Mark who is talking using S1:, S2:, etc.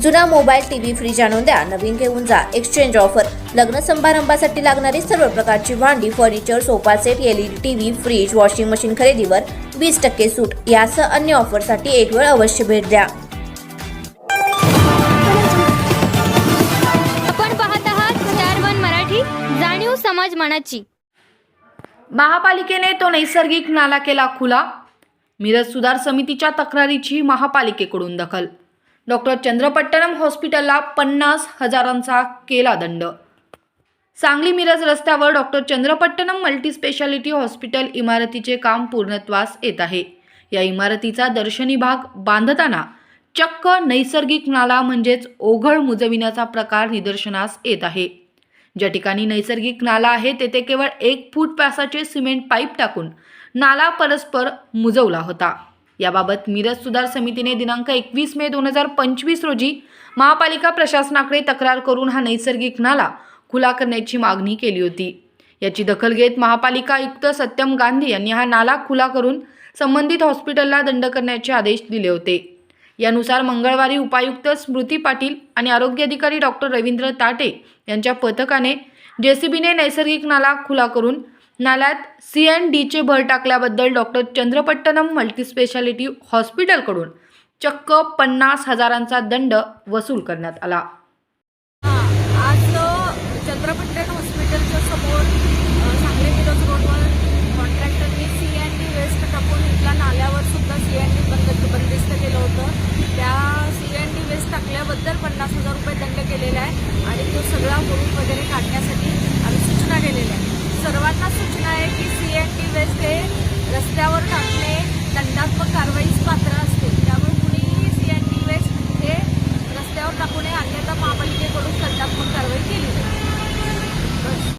S1: जुना mobile TV fridge आणून द्या. नवीन घेऊन जा. एक्सचेंज ऑफर लग्न समारंभासाठी लागणारी सर्व प्रकारची भांडी furniture sofa set LED TV fridge washing machine खरेदीवर वीस टक्के सूट. यासह अन्य ऑफरसाठी एक वेळ अवश्य भेट द्या.
S2: आपण पाहत आहात मराठी जाणीव समाज मनाची.
S3: महापालिकेने तो नैसर्गिक नाला केला खुला. मिरज सुधार समितीच्या तक्रारीची महापालिकेकडून दखल. डॉक्टर चंद्रपट्टणम हॉस्पिटलला पन्नास हजारांचा केला दंड. सांगली मिरज रस्त्यावर डॉक्टर चंद्रपट्टणम मल्टीस्पेशालिटी हॉस्पिटल इमारतीचे काम पूर्णत्वास येत आहे. या इमारतीचा दर्शनी भाग बांधताना चक्क नैसर्गिक नाला म्हणजेच ओघळ मुजविण्याचा प्रकार निदर्शनास येत आहे. ज्या ठिकाणी नैसर्गिक नाला आहे तेथे केवळ एक फूट व्यासाचे सिमेंट पाईप टाकून नाला परस्पर मुजवला होता. याबाबत मिरज सुधार समितीने दिनांक एकवीस मे दोन हजार पंचवीस रोजी महापालिका प्रशासनाकडे तक्रार करून हा नैसर्गिक नाला खुला करण्याची मागणी केली होती. याची दखल घेत महापालिका आयुक्त सत्यम गांधी यांनी हा नाला खुला करून संबंधित हॉस्पिटलला दंड करण्याचे आदेश दिले होते. यानुसार मंगळवारी उपायुक्त स्मृती पाटील आणि आरोग्य अधिकारी डॉक्टर रवींद्र ताटे यांच्या पथकाने जेसीबीने नैसर्गिक नाला खुला करून नाल्यात सी एन डीचे भर टाकल्याबद्दल डॉक्टर चंद्रपट्टणम मल्टीस्पेशालिटी हॉस्पिटलकडून चक्क पन्नास हजारांचा दंड वसूल करण्यात आला.
S4: आज चंद्रपट्टण हॉस्पिटलच्या समोर सांगली मिरज रोडवर कॉन्ट्रॅक्टरनी सी एन डी वेस्ट टाकून इथल्या नाल्यावर सुद्धा सी एन डी बंद बंदिस्त केलं होतं. त्या सी एन डी वेस्ट टाकल्याबद्दल पन्नास हजार रुपये दंड केलेला आहे आणि तो सगळा हुरूप वगैरे काढण्यासाठी सेफ्टी वेस्ट हे रस्त्यावर टाकणे दंडात्मक कारवाईच पात्र असते. त्यामुळे कुणीही सी एन टी वेस्ट हे रस्त्यावर टाकू नये अन्यथा महापालिकेकडून दंडात्मक कारवाई केली.